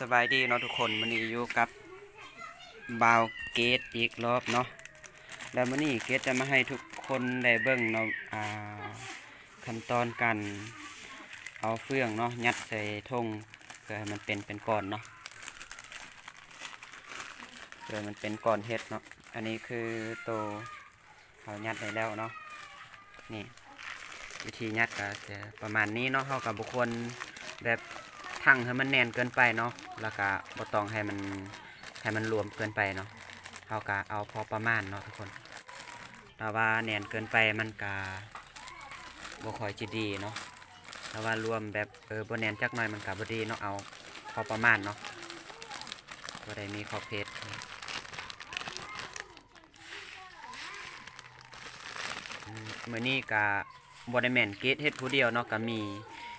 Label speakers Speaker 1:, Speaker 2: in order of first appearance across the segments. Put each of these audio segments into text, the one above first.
Speaker 1: สบายดีเนาะทุกคนมันนี้อยู่กับบาวเกตอีกรอบเนาะแล้วมันนี้เกตจะมาให้ทุกคนได้เบิ่งเนาะอ่าขั้นตอนการเอาเฟืองเนาะยัดใส่ทงเพื่อให้มันเป็นเป็นก้อนเนาะเพื่อมันเป็นก้อนเฮ็ดเนาะอันนี้คือตัวเขายัดได้แล้วเนาะนี่วิธียัดก็จะประมาณนี้เนาะเขากับบุคคลแบบ ทั้งให้มันแน่นเกินไปเนาะแล้วก็บ่ต้องให้มันให้มันรวมเกินไปเนาะเฮาก็เอาพอประมาณเนาะทุกคนถ้าว่าแน่นเกินไปมันก็บ่ค่อยจะดีเนาะถ้าว่ารวมแบบเออบ่แน่นจักหน่อยมันก็บ่ดีเนาะเอาพอประมาณเนาะบ่ได้มีขอบเขตอืมมื้อนี้ก็บ่ได้แม่นเกตเฮ็ดผู้เดียวเนาะก็มี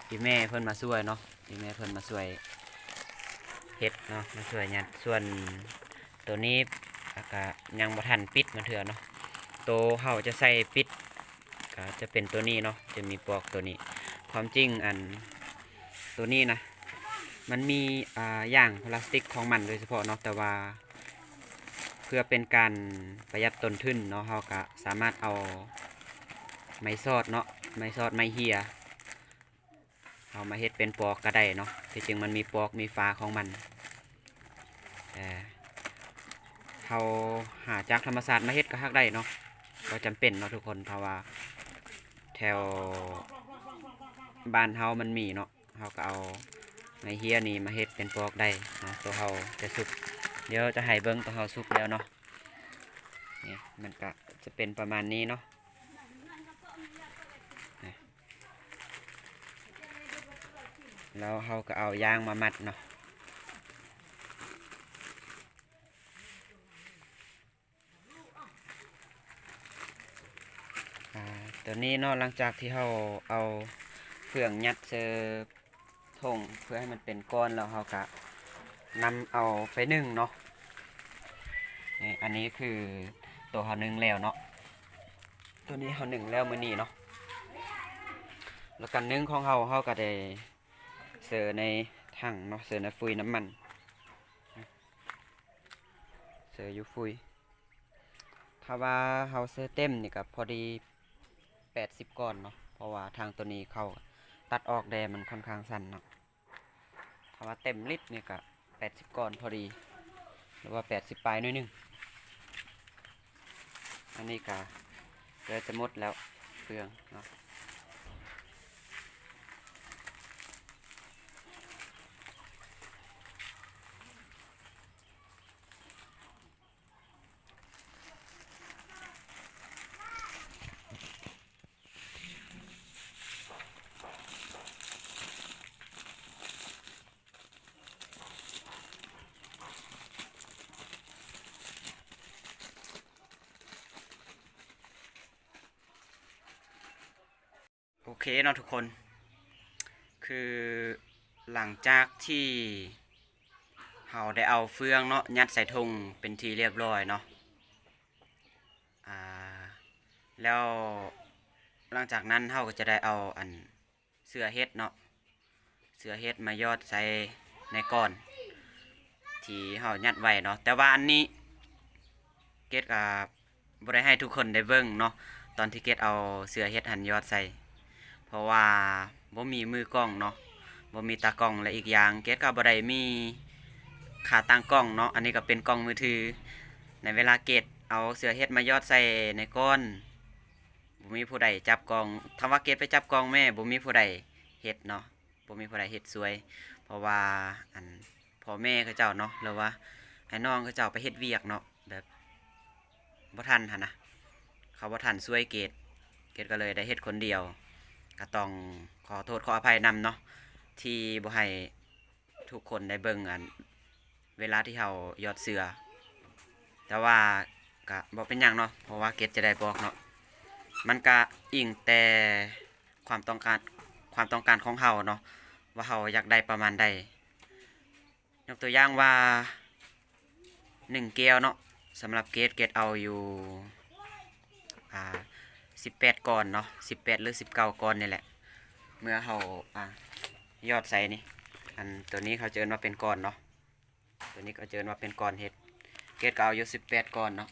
Speaker 1: พี่แม่เพิ่นมาช่วยเนาะ ที่แม่เพิ่นมาช่วยเฮ็ดเนาะมาช่วยยัดส่วนตัวนี้ก็ยังบ่ทันปิดมาเถื่อเนาะตัวเฮาจะใส่ปิดก็จะเป็นตัวนี้เนาะจะมีปลอกตัวนี้ ความจริงอันตัวนี้นะมันมีอ่าอย่างพลาสติกของมันโดยเฉพาะเนาะแต่ว่าเพื่อเป็นการประหยัดต้นทุนเนาะเฮาก็สามารถเอาไม้ซอดเนาะไม้ซอดไม้เหีย เอามาเฮ็ดเป็นปอกก็ได้เนาะที่จริงมันมีปอกมีฟ้าของมันแต่เขาหาจากธรรมศาสตร์มาเฮ็ดก็ฮักได้เนาะก็จำเป็นเนาะทุกคนเพราะว่า แถวบ้านเฮามันมีเนาะเฮาก็เอาไม้เฮียนี่มาเฮ็ดเป็นปอกได้เนาะตัวเฮาจะสุกเดี๋ยวจะให้เบิ่งตัวเฮาสุกแล้วเนาะนี่มันก็จะเป็นประมาณนี้เนาะ แล้วเขาก็เอายางมามัดเนาะตัวนี้เนาะหลังจากที่เขาเอาเฟืองยัดเจอทงเพื่อให้มันเป็นก้อนแล้วเขาก็นำเอาไปนึ่งเนาะนี่อันนี้คือตัวเขานึ่งแล้วเนาะตัวนี้เขานึ่งแล้วมือนี้เนาะแล้วกันนึ่งของเขาเขาก็ได้ เสือในถังเนาะเสือในฟุยน้ำมัน เสืออยู่ฟุย ถ้าว่าเฮาเสือเต็มนี่ก็พอดีแปดสิบก้อนเนาะ เพราะว่าทางตัวนี้เขาตัดออกแดมันค่อนข้างสั้นเนาะถ้าว่าเต็มลิตรนี่ก็แปดสิบก้อนพอดี หรือว่าแปดสิบปลายน้อยนึง อันนี้ก็เกือจะหมดแล้วเฟืองเนาะ เคเนาะทุกคน คือหลังจากที่เราได้เอาเฟืองเนาะยัดใส่ถุงเป็นทีเรียบร้อยเนาะอ่าแล้วหลังจากนั้นเราก็จะได้เอาอันเสือเฮ็ดเนาะเสือเฮ็ดมายอดใส่ในก้อน ที่เรายัดไว้เนาะแต่ว่าอันนี้เกตกับ่ได้ให้ทุกคนได้เบิ่งเนาะตอนที่เกตเอาเสือเฮ็ดหันยอดใส่ เพราะว่าบ่มีมือกล้องเนาะบ่มีตากล้องและอีกอย่างเกตก็บ่ได้มีขาตั้งกล้องเนาะอันนี้ก็เป็นกล้องมือถือ ในเวลาเกตเอาเสื้อเฮ็ดมายอดใส่ในก้อนบ่มีผู้ใดจับกล้องถ้าว่าเกตไปจับกล้องแม่บ่มีผู้ใดเฮ็ดเนาะบ่มีผู้ใดเฮ็ดสวย เพราะว่าอันพ่อแม่เขาเจ้าเนาะหรือว่าไอ้น้องเขาเจ้าไปเฮ็ดเวียกเนาะแบบบ่ทันหั่นนะเขาบ่ทันช่วยเกตเกตก็เลยได้เฮ็ดคนเดียว ก็ต้องขอโทษขออภัยนำเนาะที่บ่ให้ทุกคนได้เบิ่งอันเวลาที่เฮายอดเสือ แต่ว่าก็บ่เป็นหยังเนาะเพราะว่าเกตจะได้บอกเนาะมันก็อิงแต่ความต้องการความต้องการของเฮาเนาะว่าเฮาอยากได้ประมาณใดยกตัวอย่างว่าหนึ่งแก้วเนาะสำหรับเกตเกตเอาอยู่อ่า สิบแปดก่อนเนาะสิบแปดหรือสิบเก้าก่อนนี่แหละ เมื่อเขาอะยอดใส่นี่อันตัวนี้เขาเจอว่าเป็นก้อนเนาะตัวนี้ก็เจอว่าเป็นก้อนเฮ็ดเกรดก็เอาอยู่18ก้อนเนาะ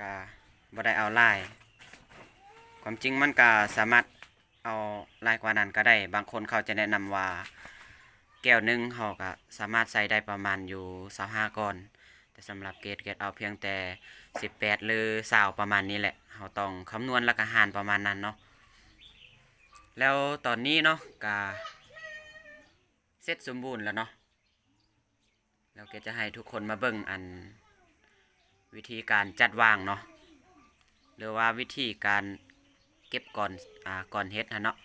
Speaker 1: ก็บ่ได้เอาลาย ความจริงมันก็สามารถเอาลายกว่านั้นก็ได้ บางคนเขาจะแนะนำว่า แก้วหนึงเขาก็สามารถใส่ได้ประมาณอยู่25ก้อน แต่สำหรับเกรดเกรดเอาเพียงแต่ 18หรือ20ประมาณนี้แหละเราต้องคำนวณแล้วก็หารประมาณนั้นเนาะแล้วตอนนี้เนาะก็เสร็จสมบูรณ์แล้วเนาะแล้วเกรดจะให้ทุกคนมาเบิ่งอันวิธีการจัดวางเนาะหรือว่าวิธีการเก็บก่อนอ่าก่อนเฮ็ดนะเนาะ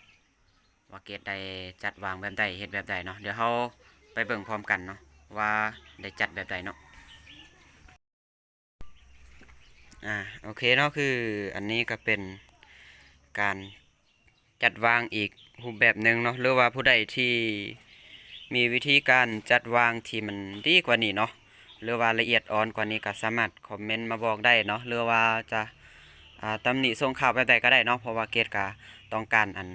Speaker 1: ว่าเกรดได้จัดวางแบบใดเฮ็ดแบบใดเนาะเดี๋ยวเราไปเบิ่งพร้อมกันเนาะว่าได้จัดแบบใดเนาะ อ่าโอเคเนาะคืออันนี้ก็เป็นการจัดวางอีกรูปแบบหนึ่งเนาะหรือว่าผู้ใดที่มีวิธีการจัดวางที่มันดีกว่านี้เนาะหรือว่าละเอียดอ่อนกว่านี้ก็สามารถคอมเมนต์มาบอกได้เนาะหรือว่าจะาตำหนิส่งข่าวแบบใดก็ได้เนาะเพราะว่าเกตก็ต้องการอัน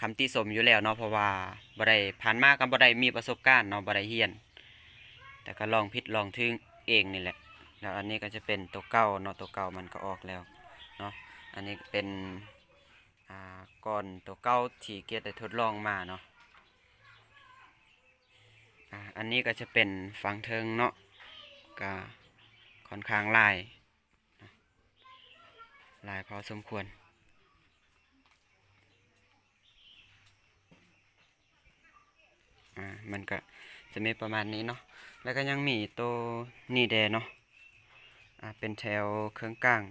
Speaker 1: คำติชมอยู่แล้วเนาะเพราะว่าบ่ได้ผ่านมากับบ่ได้มีประสบการณ์เนาะบ่ได้เรียน แต่ก็ลองผิดลองทึงเองนี่แหละ แล้วอันนี้ก็จะเป็นตัวเก่าเนาะตัวเก่ามันก็ออกแล้วเนาะอันนี้เป็นอ่าก่อนตัวเก่าที่เกียรติได้ทดลองมาเนาะอันนี้ก็จะเป็นฟังเทิงเนาะก็ค่อนข้างลายลายพอสมควรอ่ามันก็จะมีประมาณนี้เนาะ แล้วก็ยังมีตัวนี่แดเนาะ เป็นแถวเครื่องกลาง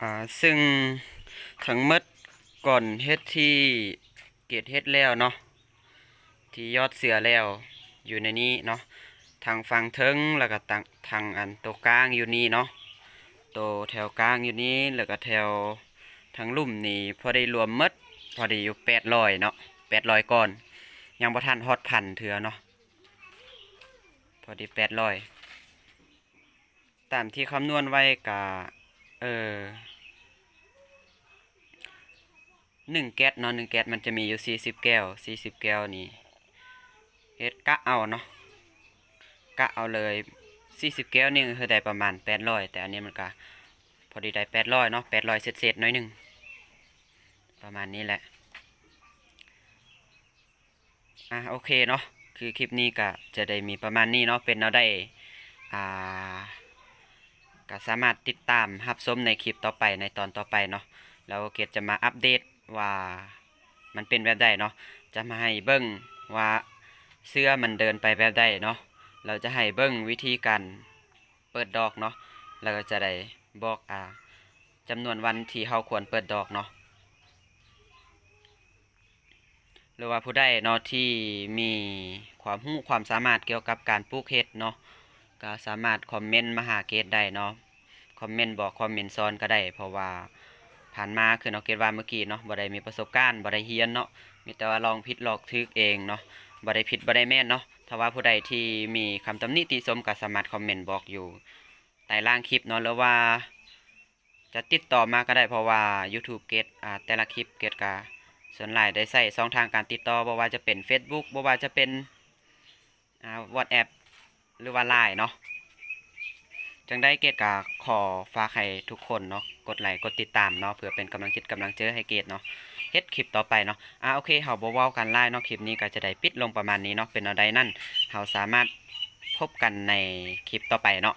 Speaker 1: อ่าซึ่งทั้งมดก่อนเฮ็ดที่เกตเฮ็ดแล้วเนาะที่ยอดเสือแล้วอยู่ในนี้เนาะทางฝั่งเทิงแล้วก็ทางทางอันตัวกลางอยู่นี่เนาะตัวแถวกลางอยู่นี้แล้วก็แถวทางลุ่มนี่พอได้รวมมด พอดีอยู่แปดร้อยเนาะแปดร้อยก่อน ยังบ่ทันฮอดพันเถือเนาะพอดีแปดร้อยตามที่คำนวณไว้กะเออหนึ่งแก๊สเนาะหนึ่งแก๊สมันจะมีอยู่สี่สิบแก้วสี่สิบแก้วนี่เฮ็ดกะเอาเนาะกะเอาเลยสี่สิบแก้วนี่คือได้ประมาณแปดร้อยแต่อันนี้มันก็พอดีได้แปดร้อยเนาะแปดร้อยเศษๆหน้อยหนึ่ง ประมาณนี้แหละ อะโอเคเนาะ คือคลิปนี้ก็จะได้มีประมาณนี้เนาะ เป็นเราได้ อ่า ก็สามารถติดตามรับชมในคลิปต่อไปในตอนต่อไปเนาะ แล้วเกดจะมาอัปเดตว่ามันเป็นแบบใดเนาะ จะมาให้เบิ้งว่าเสื้อมันเดินไปแบบใดเนาะ เราจะให้เบิ้งวิธีการเปิดดอกเนาะ แล้วก็จะได้บอกอ่าจำนวนวันที่เราควรเปิดดอกเนาะ หรือว่าผู้ใดเนาะที่มีความรู้ความสามารถเกี่ยวกับการปลูกเห็ดเนาะก็สามารถคอมเมนต์มาหาเกตได้เนาะคอมเมนต์บอกคอมเมนต์ซ้อนก็ได้ เพราะว่าผ่านมาคือเนาะเกตว่าเมื่อกี้เนาะบ่ได้มีประสบการณ์บ่ได้เรียนเนาะมีแต่ว่าลองผิดลองทึกเองเนาะบ่ได้ผิดบ่ได้แม่นเนาะถ้าว่าผู้ใดที่มีคำตำหนิติชมก็สามารถคอมเมนต์บอกอยู่ใต้ล่างคลิปเนาะหรือว่า จะติดต่อมาก็ได้เพราะว่า YouTube เกตอ่าแต่ละคลิปเกตก็ ส่วนหลายได้ใส่ช่องทางการติดต่อบ่ว่าจะเป็น Facebook บ่ว่าจะเป็นอ่า WhatsApp หรือว่า Line เนาะจังได้เกตก็ขอฝากให้ทุกคนเนาะกดไลค์กดติดตามเนาะเพื่อเป็นกำลังจิตกำลังเจอให้เกตเนาะเฮ็ดคลิปต่อไปเนาะอ่าโอเคเฮาบ่เว้ากันหลายเนาะคลิปนี้ก็จะได้ปิดลงประมาณนี้เนาะเป็นเอาใดนั่นเฮาสามารถพบกันในคลิปต่อไปเนาะ